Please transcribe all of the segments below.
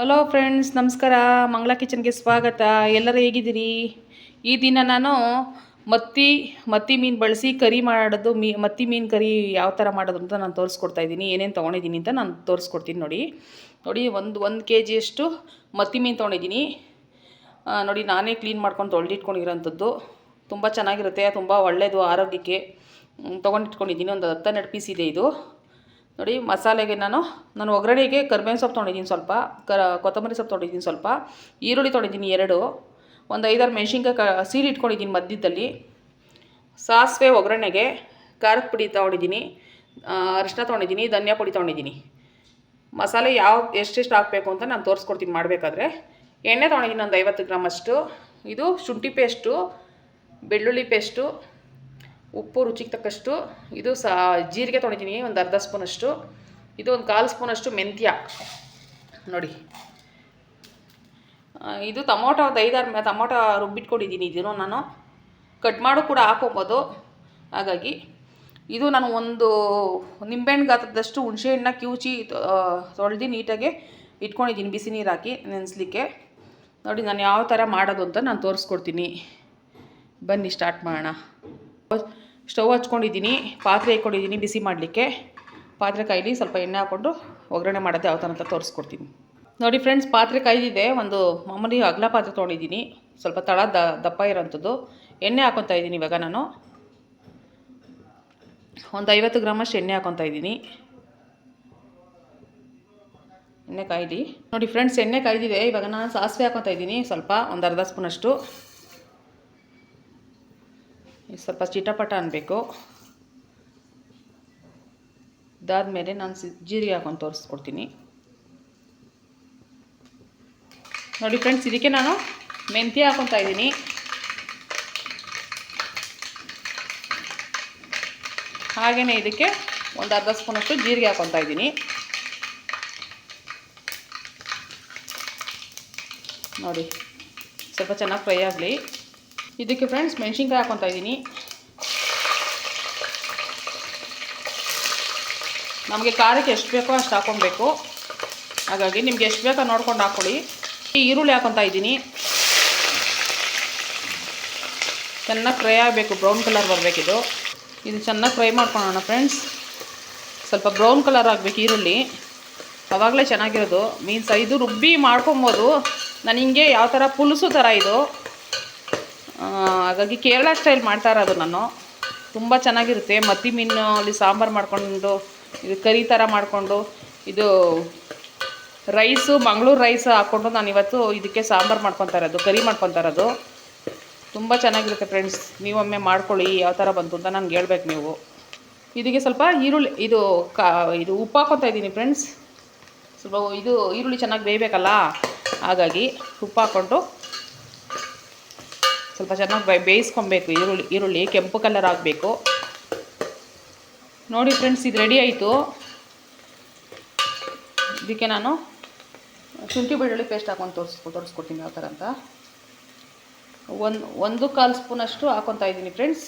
Hello friends ನಮಸ್ಕಾರ. ಮಂಗಳ ಕಿಚನ್ಗೆ ಸ್ವಾಗತ. ಎಲ್ಲರೂ ಹೇಗಿದ್ದೀರಿ? ಈ ದಿನ ನಾನು ಮತ್ತಿ ಮತ್ತಿ ಮೀನು ಬಳಸಿ ಕರಿ ಮಾಡೋದು, ಮೀ, ಮತ್ತಿ ಮೀನು ಕರಿ ಯಾವ ಥರ ಮಾಡೋದು ಅಂತ ನಾನು ತೋರಿಸ್ಕೊಡ್ತಾ ಇದ್ದೀನಿ. ಏನೇನು ತೊಗೊಂಡಿದ್ದೀನಿ ಅಂತ ನಾನು ತೋರಿಸ್ಕೊಡ್ತೀನಿ ನೋಡಿ. ನೋಡಿ, ಒಂದು ಒಂದು ಕೆ ಜಿಯಷ್ಟು ಮತ್ತಿ ಮೀನು ತೊಗೊಂಡಿದ್ದೀನಿ. ನೋಡಿ, ನಾನೇ ಕ್ಲೀನ್ ಮಾಡ್ಕೊಂಡು ತೊಳೆದಿಟ್ಕೊಂಡಿರೋಂಥದ್ದು. ತುಂಬ ಚೆನ್ನಾಗಿರುತ್ತೆ. ತುಂಬ ಒಳ್ಳೆಯದು ಆರೋಗ್ಯಕ್ಕೆ. ತೊಗೊಂಡಿಟ್ಕೊಂಡಿದ್ದೀನಿ. ಒಂದು ಹತ್ತು ಹನ್ನೆರಡು ಪೀಸ್ ಇದೆ ಇದು. ನೋಡಿ, ಮಸಾಲೆಗೆ ನಾನು ನಾನು ಒಗ್ಗರಣೆಗೆ ಕರ್ಬೇವಿನ ಸೊಪ್ಪು ತೊಗೊಂಡಿದ್ದೀನಿ ಸ್ವಲ್ಪ ಕ ಕೊತ್ತಂಬರಿ ಸೊಪ್ಪು ತೊಗೊಂಡಿದ್ದೀನಿ ಸ್ವಲ್ಪ, ಈರುಳ್ಳಿ ತೊಗೊಂಡಿದ್ದೀನಿ ಎರಡು, ಒಂದು ಐದಾರು ಮೆಣಸಿನ್ಕಾಯಿ ಕ ಸೀಳಿ ಇಟ್ಕೊಂಡಿದ್ದೀನಿ ಮಧ್ಯದಲ್ಲಿ, ಸಾಸಿವೆ ಒಗ್ಗರಣೆಗೆ ಖಾರದ ಪುಡಿ ತೊಗೊಂಡಿದ್ದೀನಿ ಅರಿಶಿನ ತೊಗೊಂಡಿದ್ದೀನಿ, ಧನಿಯಾ ಪುಡಿ ತೊಗೊಂಡಿದ್ದೀನಿ. ಮಸಾಲೆ ಯಾವ, ಎಷ್ಟೆಷ್ಟು ಹಾಕಬೇಕು ಅಂತ ನಾನು ತೋರಿಸ್ಕೊಡ್ತೀನಿ ಮಾಡಬೇಕಾದ್ರೆ. ಎಣ್ಣೆ ತೊಗೊಂಡಿದ್ದೀನಿ ಒಂದು ಐವತ್ತು ಗ್ರಾಮಷ್ಟು, ಇದು ಶುಂಠಿ ಪೇಸ್ಟು, ಬೆಳ್ಳುಳ್ಳಿ ಪೇಸ್ಟು ಉಪ್ಪು ರುಚಿಗೆ ತಕ್ಕಷ್ಟು ಇದು ಸಾ, ಜೀರಿಗೆ ತೊಗೊಂಡಿದ್ದೀನಿ ಒಂದು ಅರ್ಧ ಸ್ಪೂನಷ್ಟು ಇದು ಒಂದು ಕಾಲು ಸ್ಪೂನಷ್ಟು ಮೆಂತ್ಯ. ನೋಡಿ. ಇದು ಟೊಮೊಟೊ ಒಂದು ಐದಾರು ಟೊಮೊಟೊ ರುಬ್ಬಿಟ್ಕೊಂಡಿದ್ದೀನಿ ಇದನ್ನು ನಾನು. ಕಟ್ ಮಾಡು ಕೂಡ ಹಾಕೋಬೋದು. ಹಾಗಾಗಿ, ಇದು ನಾನು ಒಂದು ನಿಂಬೆಹಣ್ಣು ಗಾತ್ರದಷ್ಟು ಹುಣಸೆಹಣ್ಣನ್ನ ಕಿವುಚಿ ತೊಳೆದು ನೀಟಾಗಿ ಇಟ್ಕೊಂಡಿದ್ದೀನಿ, ಬಿಸಿ ನೀರು ಹಾಕಿ ನೆನೆಸ್ಲಿಕ್ಕೆ. ನೋಡಿ, ನಾನು ಯಾವ ಥರ ಮಾಡೋದು ಅಂತ ನಾನು ತೋರಿಸ್ಕೊಡ್ತೀನಿ. ಬನ್ನಿ ಸ್ಟಾರ್ಟ್ ಮಾಡೋಣ. ಸ್ಟವ್ ಹಚ್ಕೊಂಡಿದ್ದೀನಿ, ಪಾತ್ರೆ ಇಟ್ಕೊಂಡಿದ್ದೀನಿ, ಬಿಸಿ ಮಾಡಲಿಕ್ಕೆ. ಪಾತ್ರೆ ಕಾಯ್ಲಿ ಸ್ವಲ್ಪ ಎಣ್ಣೆ ಹಾಕ್ಕೊಂಡು ಒಗ್ಗರಣೆ ಮಾಡೋದು ಯಾವ ಥರ ಅಂತ ತೋರಿಸ್ಕೊಡ್ತೀನಿ. ನೋಡಿ ಫ್ರೆಂಡ್ಸ್ ಪಾತ್ರೆ ಕಾಯ್ದಿದೆ, ಒಂದು ಮಾಮೂಲಿ ಅಗಲ ಪಾತ್ರೆ ತೊಗೊಂಡಿದ್ದೀನಿ ಸ್ವಲ್ಪ ತಳ ದಪ್ಪ ಇರೋಂಥದ್ದು. ಎಣ್ಣೆ ಹಾಕೊತಾ ಇದ್ದೀನಿ ಇವಾಗ ನಾನು. ಒಂದು ಐವತ್ತು ಗ್ರಾಮಷ್ಟು ಎಣ್ಣೆ ಹಾಕೊತಾ ಇದ್ದೀನಿ. ಎಣ್ಣೆ ಕಾಯ್ಲಿ. ನೋಡಿ ಫ್ರೆಂಡ್ಸ್ ಎಣ್ಣೆ ಕಾಯ್ದಿದೆ, ಇವಾಗ ನಾನು ಸಾಸಿವೆ ಹಾಕೊತಾ ಇದ್ದೀನಿ, ಸ್ವಲ್ಪ ಒಂದು ಅರ್ಧ ಸ್ಪೂನಷ್ಟು. ಸ್ವಲ್ಪ ಚಿಟಪಟ ಅನ್ನಬೇಕು ಇದಾದಮೇಲೆ ನಾನು ಜೀರಿಗೆ ಹಾಕೊಂಡು ತೋರಿಸ್ಕೊಡ್ತೀನಿ. ನೋಡಿ ಫ್ರೆಂಡ್ಸ್ ಇದಕ್ಕೆ ನಾನು ಮೆಂತ್ಯ ಹಾಕೊತಾ ಇದ್ದೀನಿ. ಹಾಗೆಯೇ ಇದಕ್ಕೆ ಒಂದು ಅರ್ಧ ಸ್ಪೂನಷ್ಟು ಜೀರಿಗೆ ಹಾಕೊತಾ ಇದ್ದೀನಿ. ನೋಡಿ, ಸ್ವಲ್ಪ ಚೆನ್ನಾಗಿ ಫ್ರೈ ಆಗಲಿ. ಇದಕ್ಕೆ ಫ್ರೆಂಡ್ಸ್ ಮೆಣಸಿನ್ಕಾಯಿ ಹಾಕೊತಾ ಇದ್ದೀನಿ. ನಮಗೆ ಖಾರಕ್ಕೆ ಎಷ್ಟು ಬೇಕೋ ಅಷ್ಟು ಹಾಕೊಬೇಕು. ಹಾಗಾಗಿ ನಿಮ್ಗೆ ಎಷ್ಟು ಬೇಕೋ ನೋಡ್ಕೊಂಡು ಹಾಕ್ಕೊಳ್ಳಿ ಈ ಈರುಳ್ಳಿ ಹಾಕೊತಾ ಇದ್ದೀನಿ. ಚೆನ್ನಾಗಿ ಫ್ರೈ ಆಗಬೇಕು ಬ್ರೌನ್ ಕಲರ್ ಬರಬೇಕಿದು ಇದು. ಚೆನ್ನಾಗಿ ಫ್ರೈ ಮಾಡ್ಕೊಳ್ಳೋಣ ಫ್ರೆಂಡ್ಸ್ ಸ್ವಲ್ಪ ಬ್ರೌನ್ ಕಲರ್ ಆಗಬೇಕು ಈರುಳ್ಳಿ. ಅವಾಗಲೇ ಚೆನ್ನಾಗಿರೋದು. ಮೀನ್ಸ್ ಇದು ರುಬ್ಬಿ ಮಾಡ್ಕೊಬೋದು. ನಾನು ಹಿಂಗೆ ಯಾವ ಥರ ಪುಲುಸು ಥರ ಇದು. ಹಾಗಾಗಿ ಕೇರಳ ಸ್ಟೈಲ್ ಮಾಡ್ತಾ ಇರೋದು ನಾನು. ತುಂಬ ಚೆನ್ನಾಗಿರುತ್ತೆ. ಮತ್ತಿ ಮೀನು ಅಲ್ಲಿ ಸಾಂಬಾರು ಮಾಡಿಕೊಂಡು, ಇದು ಕರಿ ಥರ ಮಾಡಿಕೊಂಡು, ಇದು ರೈಸು, ಮಂಗಳೂರು ರೈಸ್ ಹಾಕ್ಕೊಂಡು ನಾನು ಇವತ್ತು ಇದಕ್ಕೆ ಸಾಂಬಾರು ಮಾಡ್ಕೊತಾ ಇರೋದು, ಕರಿ ಮಾಡ್ಕೊತಾ ಇರೋದು. ತುಂಬ ಚೆನ್ನಾಗಿರುತ್ತೆ ಫ್ರೆಂಡ್ಸ್ ನೀವೊಮ್ಮೆ ಮಾಡ್ಕೊಳ್ಳಿ, ಯಾವ ಥರ ಬಂತು ಅಂತ ನನಗೆ ಹೇಳ್ಬೇಕು ನೀವು. ಇದಕ್ಕೆ ಸ್ವಲ್ಪ ಈರುಳ್ಳಿ, ಇದು ಕಾ, ಇದು ಉಪ್ಪು ಹಾಕ್ಕೊತಾ ಇದ್ದೀನಿ ಫ್ರೆಂಡ್ಸ್ ಸ್ವಲ್ಪ ಇದು ಈರುಳ್ಳಿ ಚೆನ್ನಾಗಿ ಬೇಯಬೇಕಲ್ಲ? ಹಾಗಾಗಿ ಉಪ್ಪು ಹಾಕ್ಕೊಂಡು ಸ್ವಲ್ಪ ಚೆನ್ನಾಗಿ ಬೇಯಿಸ್ಕೊಬೇಕು. ಈರುಳ್ಳಿ ಈರುಳ್ಳಿ ಕೆಂಪು ಕಲರ್ ಆಗಬೇಕು. ನೋಡಿ ಫ್ರೆಂಡ್ಸ್ ಇದು ರೆಡಿ ಆಯಿತು. ಇದಕ್ಕೆ ನಾನು ಶುಂಠಿ ಬೆಳ್ಳುಳ್ಳಿ ಪೇಸ್ಟ್ ಹಾಕೊಂಡು ತೋರಿಸ್ಕೊ ತೋರಿಸ್ಕೊಡ್ತೀನಿ ಯಾವ ಥರ ಅಂತ. ಒಂದು ಒಂದು ಕಾಲು ಸ್ಪೂನಷ್ಟು ಹಾಕೊತಾ ಇದ್ದೀನಿ ಫ್ರೆಂಡ್ಸ್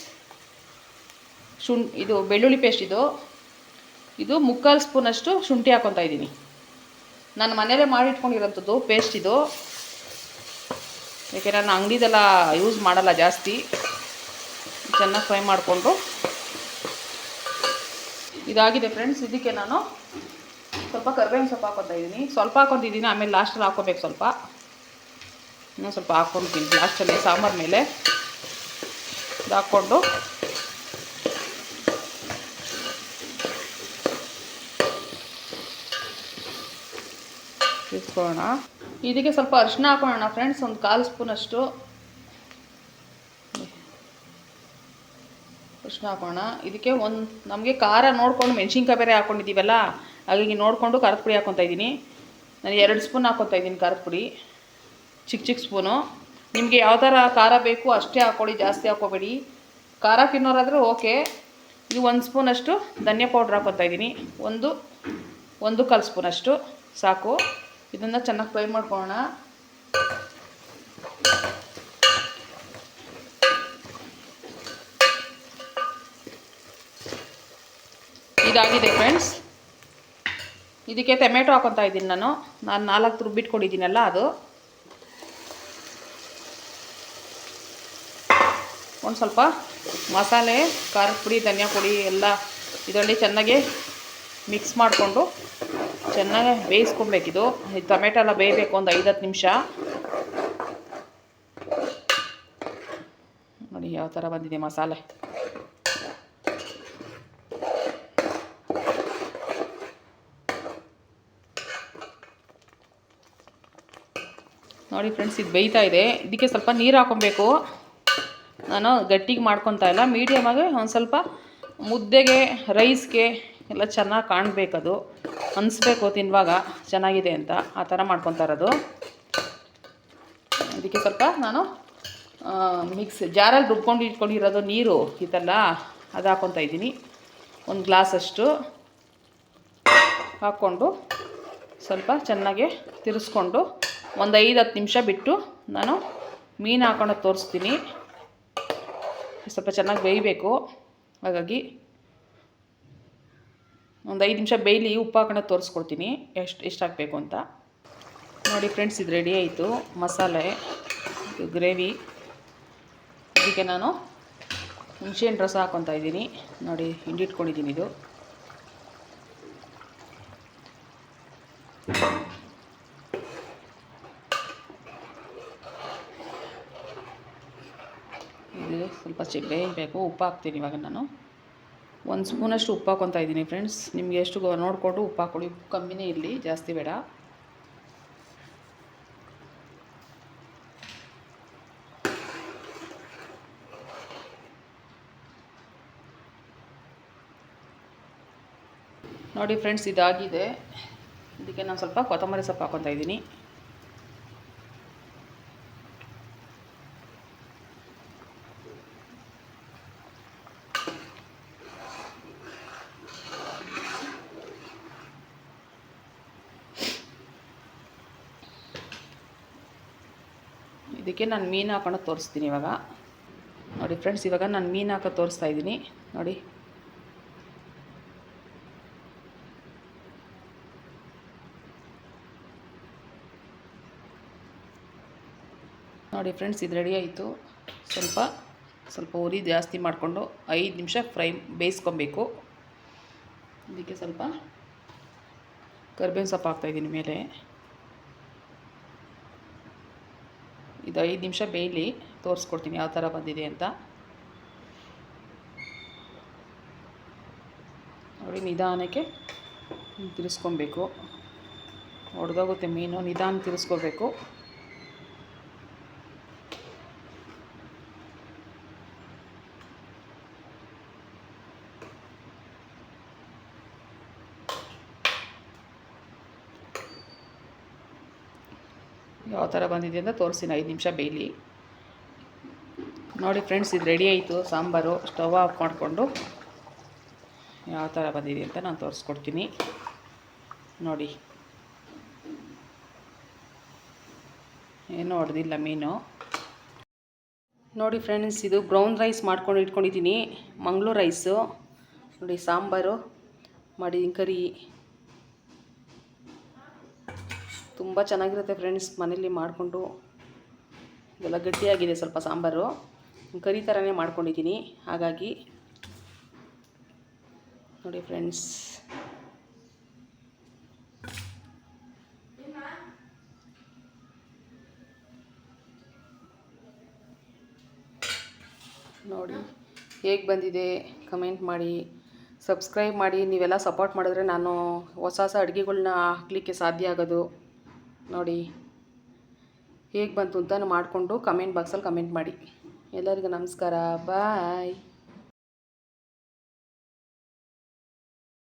ಶುಂ ಇದು ಬೆಳ್ಳುಳ್ಳಿ ಪೇಸ್ಟ್ ಇದು. ಇದು ಮುಕ್ಕಾಲು ಸ್ಪೂನಷ್ಟು ಶುಂಠಿ ಹಾಕೊತಾ ಇದ್ದೀನಿ. ನಾನು ಮನೇಲೇ ಮಾಡಿಟ್ಕೊಂಡಿರೋಂಥದ್ದು ಪೇಸ್ಟ್ ಇದು. ಯಾಕೆ ನಾನು ಅಂಗಡಿದೆಲ್ಲ ಯೂಸ್ ಮಾಡಲ್ಲ ಜಾಸ್ತಿ. ಚೆನ್ನಾಗಿ ಫ್ರೈ ಮಾಡಿಕೊಂಡು. ಇದಾಗಿದೆ ಫ್ರೆಂಡ್ಸ್ ಇದಕ್ಕೆ ನಾನು ಸ್ವಲ್ಪ ಕರ್ಬೇವಿನ ಸೊಪ್ಪು ಹಾಕೊತಾ ಇದ್ದೀನಿ ಸ್ವಲ್ಪ ಹಾಕೊತಿದ್ದೀನಿ ಆಮೇಲೆ ಲಾಸ್ಟಲ್ಲಿ ಹಾಕೋಬೇಕು ಸ್ವಲ್ಪ. ಇನ್ನೂ ಸ್ವಲ್ಪ ಹಾಕೊಂಡಿದ್ದೀನಿ ಲಾಸ್ಟಲ್ಲಿ ಸಾಂಬಾರು ಮೇಲೆ. ಇದು ಹಾಕ್ಕೊಂಡು. ಇಟ್ಕೊಳ್ಳೋಣ. ಇದಕ್ಕೆ ಸ್ವಲ್ಪ ಅರಿಶಿನ ಹಾಕೋಣ ಫ್ರೆಂಡ್ಸ್ ಒಂದು ಕಾಲು ಸ್ಪೂನಷ್ಟು ಅರಿಶಿನ ಹಾಕೋಣ. ಇದಕ್ಕೆ ಒಂದು, ನಮಗೆ ಖಾರ ನೋಡ್ಕೊಂಡು ಮೆಣಸಿನ್ಕಾಯಿ ಬೇರೆ ಹಾಕ್ಕೊಂಡಿದ್ದೀವಲ್ಲ ಹಾಗಾಗಿ ನೋಡಿಕೊಂಡು ಖಾರದ ಪುಡಿ ಹಾಕೊತಾ ಇದ್ದೀನಿ ನಾನು ಎರಡು ಸ್ಪೂನ್ ಹಾಕ್ಕೊತಾ ಇದ್ದೀನಿ ಖಾರದ ಪುಡಿ. ಚಿಕ್ಕ ಚಿಕ್ಕ ಸ್ಪೂನು. ನಿಮಗೆ ಯಾವ ಥರ ಖಾರ ಬೇಕು ಅಷ್ಟೇ ಹಾಕ್ಕೊಳ್ಳಿ ಜಾಸ್ತಿ ಹಾಕ್ಕೋಬೇಡಿ. ಖಾರ ತಿನ್ನೋರಾದರೆ ಓಕೆ. ಇದು ಒಂದು ಸ್ಪೂನಷ್ಟು ಧನಿಯಾ ಪೌಡ್ರ್ ಹಾಕ್ಕೊತಾ ಇದ್ದೀನಿ ಒಂದು ಒಂದು ಕಾಲು ಸ್ಪೂನಷ್ಟು ಸಾಕು. ಇದನ್ನು ಚೆನ್ನಾಗಿ ಫ್ರೈ ಮಾಡ್ಕೊಳ್ಳೋಣ. ಇದಾಗಿದೆ ಫ್ರೆಂಡ್ಸ್. ಇದಕ್ಕೆ ಟೊಮೆಟೊ ಹಾಕೊತಾ ಇದ್ದೀನಿ ನಾನು. ನಾನು ನಾಲ್ಕು ರುಬ್ಬಿಟ್ಕೊಂಡಿದ್ದೀನಲ್ಲ ಅದು. ಒಂದು ಸ್ವಲ್ಪ ಮಸಾಲೆ, ಖಾರದ ಪುಡಿ, ಧನಿಯಾ ಪುಡಿ ಎಲ್ಲ ಇದರಲ್ಲಿ ಚೆನ್ನಾಗಿ ಮಿಕ್ಸ್ ಮಾಡಿಕೊಂಡು ಚೆನ್ನಾಗಿ ಬೇಯಿಸ್ಕೊಬೇಕಿದು. ಈ ಟೊಮೆಟೊ ಎಲ್ಲ ಬೇಯಬೇಕು ಒಂದು ಐದು ಹತ್ತು ನಿಮಿಷ. ನೋಡಿ ಯಾವ ಥರ ಬಂದಿದೆ ಮಸಾಲೆ. ನೋಡಿ ಫ್ರೆಂಡ್ಸ್, ಇದು ಬೇಯ್ತಾ ಇದೆ. ಇದಕ್ಕೆ ಸ್ವಲ್ಪ ನೀರು ಹಾಕೊಬೇಕು. ನಾನು ಗಟ್ಟಿಗೆ ಮಾಡ್ಕೊತಾ ಇಲ್ಲ. ಮೀಡಿಯಮಾಗಿ ಒಂದು ಸ್ವಲ್ಪ ಮುದ್ದೆಗೆ, ರೈಸ್ಗೆ ಎಲ್ಲ ಚೆನ್ನಾಗಿ ಕಾಣಬೇಕದು. ಅನಿಸ್ಬೇಕು ತಿನ್ನುವಾಗ ಚೆನ್ನಾಗಿದೆ ಅಂತ ಆ ಥರ ಮಾಡ್ಕೊತಾ ಇರೋದು. ಅದಕ್ಕೆ ಸ್ವಲ್ಪ ನಾನು ಮಿಕ್ಸ್ ಜಾರಲ್ಲಿ ರುಬ್ಕೊಂಡು ಇಟ್ಕೊಂಡಿರೋದು ನೀರು ಇತ್ತಲ್ಲ ಅದು ಹಾಕ್ಕೊತಾ ಇದ್ದೀನಿ. ಒಂದು ಗ್ಲಾಸಷ್ಟು ಹಾಕ್ಕೊಂಡು ಸ್ವಲ್ಪ ಚೆನ್ನಾಗಿ ತಿರ್ಸ್ಕೊಂಡು ಒಂದು ಐದು ಹತ್ತು ನಿಮಿಷ ಬಿಟ್ಟು ನಾನು ಮೀನು ಹಾಕೊಂಡು ತೋರಿಸ್ತೀನಿ. ಸ್ವಲ್ಪ ಚೆನ್ನಾಗಿ ಬೇಯಬೇಕು. ಹಾಗಾಗಿ ಒಂದು ಐದು ನಿಮಿಷ ಬೇಯಲಿ ಉಪ್ಪು ಹಾಕೊಂಡು ತೋರಿಸ್ಕೊಡ್ತೀನಿ. ಎಷ್ಟು ಎಷ್ಟು ಹಾಕಬೇಕು ಅಂತ. ನೋಡಿ ಫ್ರೆಂಡ್ಸ್ ಇದು ರೆಡಿ ಆಯಿತು. ಮಸಾಲೆ ಗ್ರೇವಿ ಇದಕ್ಕೆ ನಾನು ಹುಣಸೆಹಣ್ಣು ರಸ ಹಾಕೊತ ಇದ್ದೀನಿ. ನೋಡಿ ಹಿಂಡಿಟ್ಕೊಂಡಿದ್ದೀನಿ ಇದು. ಇದು ಸ್ವಲ್ಪ ಬೇಯಬೇಕು. ಉಪ್ಪು ಹಾಕ್ತೀನಿ ಇವಾಗ ನಾನು. ಒಂದು ಸ್ಪೂನಷ್ಟು ಉಪ್ಪು ಹಾಕೊತಾ ಇದ್ದೀನಿ ಫ್ರೆಂಡ್ಸ್. ನಿಮಗೆ ಎಷ್ಟು ನೋಡಿಕೊಂಡು ಉಪ್ಪು ಹಾಕೊಳ್ಳಿ. ಉಪ್ಪು ಕಮ್ಮಿನೇ ಇರಲಿ, ಜಾಸ್ತಿ ಬೇಡ. ನೋಡಿ ಫ್ರೆಂಡ್ಸ್, ಇದಾಗಿದೆ. ಇದಕ್ಕೆ ನಾನು ಸ್ವಲ್ಪ ಕೊತ್ತಂಬರಿ ಸೊಪ್ಪು ಹಾಕೊತಾ ಇದ್ದೀನಿ. ಇದಕ್ಕೆ ನಾನು ಮೀನು ಹಾಕೊಂಡು ತೋರಿಸ್ತೀನಿ ಇವಾಗ. ನೋಡಿ ಫ್ರೆಂಡ್ಸ್ ಇವಾಗ ನಾನು ಮೀನು ಹಾಕೋ ತೋರಿಸ್ತಾ ಇದ್ದೀನಿ. ನೋಡಿ. ನೋಡಿ ಫ್ರೆಂಡ್ಸ್ ಇದು ರೆಡಿ ಆಯಿತು. ಸ್ವಲ್ಪ ಸ್ವಲ್ಪ ಉರಿ ಜಾಸ್ತಿ ಮಾಡಿಕೊಂಡು ಐದು ನಿಮಿಷ ಫ್ರೈ ಬೇಯಿಸ್ಕೊಬೇಕು. ಇದಕ್ಕೆ ಸ್ವಲ್ಪ ಕರ್ಬೇವಿನ ಸೊಪ್ಪು ಹಾಕ್ತಾಯಿದ್ದೀನಿ ಮೇಲೆ. ಇದು ಐದು ನಿಮಿಷ ಬೇಯಲಿ ತೋರಿಸ್ಕೊಡ್ತೀನಿ ಯಾವ ಥರ ಬಂದಿದೆ ಅಂತ. ನೋಡಿ, ನಿಧಾನಕ್ಕೆ ತಿರ್ಸ್ಕೊಬೇಕು. ಒಡೆದೋಗುತ್ತೆ ಮೀನು, ನಿಧಾನ ತಿರ್ಸ್ಕೋಬೇಕು. ಯಾವ ಥರ ಬಂದಿದೆ ಅಂತ ತೋರಿಸ್ತೀನಿ ಐದು ನಿಮಿಷ ಬೇಯಲಿ ನೋಡಿ ಫ್ರೆಂಡ್ಸ್ ಇದು ರೆಡಿ ಆಯಿತು. ಸಾಂಬಾರು ಸ್ಟವ್ ಆಫ್ ಮಾಡಿಕೊಂಡು ಯಾವ ಥರ ಬಂದಿದೆ ಅಂತ ನಾನು ತೋರಿಸ್ಕೊಡ್ತೀನಿ. ನೋಡಿ. ಏನೂ ಹೊಡೆದಿಲ್ಲ ಮೀನು. ನೋಡಿ ಫ್ರೆಂಡ್ಸ್ ಇದು ಬ್ರೌನ್ ರೈಸ್ ಮಾಡ್ಕೊಂಡು ಇಟ್ಕೊಂಡಿದ್ದೀನಿ. ಮಂಗಳೂರು ರೈಸು ನೋಡಿ ಸಾಂಬಾರು ಮಾಡಿದ್ದೀನಿ ಕರಿ. ತುಂಬ ಚೆನ್ನಾಗಿರುತ್ತೆ ಫ್ರೆಂಡ್ಸ್ ಮನೇಲಿ ಮಾಡಿಕೊಂಡು. ಇದೆಲ್ಲ ಗಟ್ಟಿಯಾಗಿದೆ ಸ್ವಲ್ಪ ಸಾಂಬಾರು. ಕರಿ ಥರನೇ ಮಾಡ್ಕೊಂಡಿದ್ದೀನಿ. ಹಾಗಾಗಿ ನೋಡಿ ಫ್ರೆಂಡ್ಸ್ ನೋಡಿ, ಹೇಗೆ ಬಂದಿದೆ? ಕಮೆಂಟ್ ಮಾಡಿ. ಸಬ್ಸ್ಕ್ರೈಬ್ ಮಾಡಿ. ನೀವೆಲ್ಲ ಸಪೋರ್ಟ್ ಮಾಡಿದ್ರೆ ನಾನು ಹೊಸ ಹೊಸ ಅಡುಗೆಗಳ್ನ ಹಾಕ್ಲಿಕ್ಕೆ ಸಾಧ್ಯ ಆಗೋದು. ನೋಡಿ ಹೇಗೆ ಬಂತು ಅಂತ ಮಾಡಿಕೊಂಡು ಕಮೆಂಟ್ ಬಾಕ್ಸಲ್ಲಿ ಕಮೆಂಟ್ ಮಾಡಿ. ಎಲ್ಲರಿಗೂ ನಮಸ್ಕಾರ. ಬಾಯ್